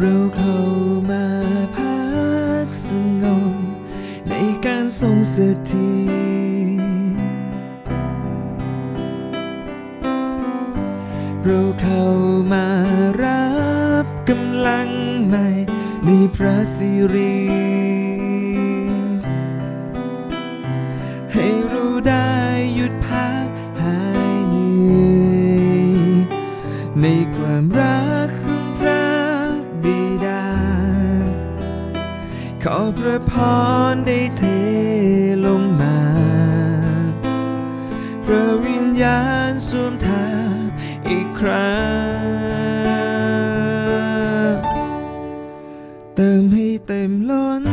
เราเข้ามาพักสงบในการทรงสถิตเราเข้ามารับกำลังใหม่ในพระสิริให้รู้ได้หยุดพักหายเหนื่อยในความ พรได้เทลงมา พระวิญญาณสวมทาบอีกครั้ง เติมให้เต็มล้น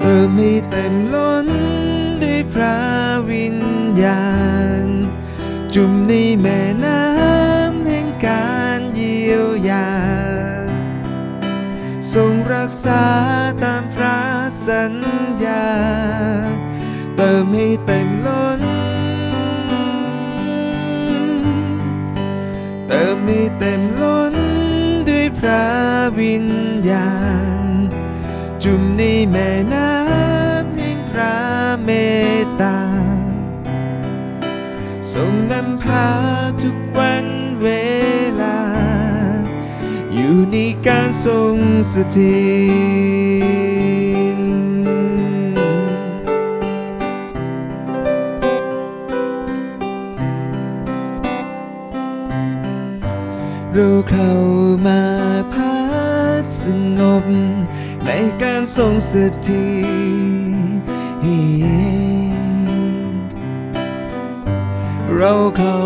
เติมให้เต็มล้นด้วยพระวิญญาณ จุ่มในแม่น้ำ กษาตามพระสัญญา เติมให้เต็มล้น เติมให้เต็มล้นด้วยพระวิญญาณ จุ่มในแม่น้ำแห่งพระเมตตาทรงนำพาทุกวันเวลา อยู่ในการทรงสถิตเราเข้ามาพักสงบ ในการทรงสถิตเราเข้า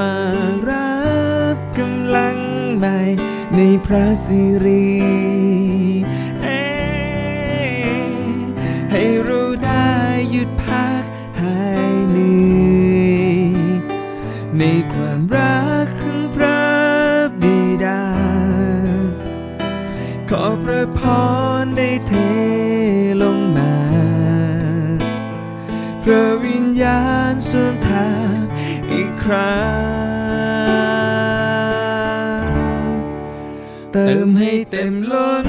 มารับกำลัง ในพระสิริให้เราได้หยุดพักหายเหนื่อยในความรักของพระบิดา ขอพระพรได้เทลงมา พระวิญญาณสวมทาบอีกครั้ง ติมให้เต็มล้น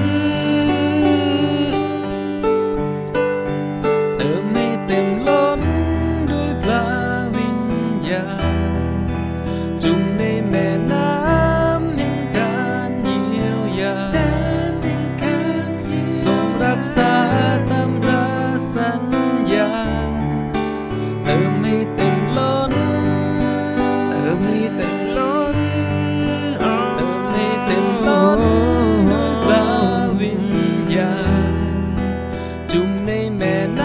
จุ่ม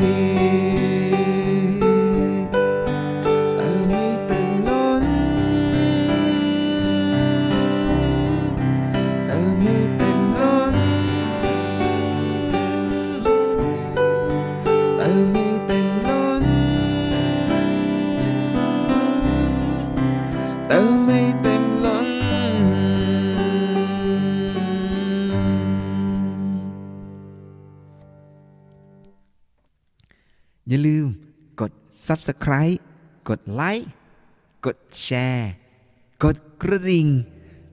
รง อย่าลืมกด Subscribe กดไลค์กดแชร์กดกระดิ่ง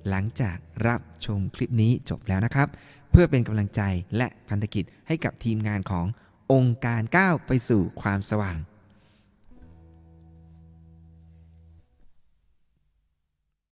หลังจากรับชมคลิปนี้จบแล้วนะครับ เพื่อเป็นกำลังใจและพันธกิจให้กับทีมงานขององค์การก้าวไปสู่ความสว่าง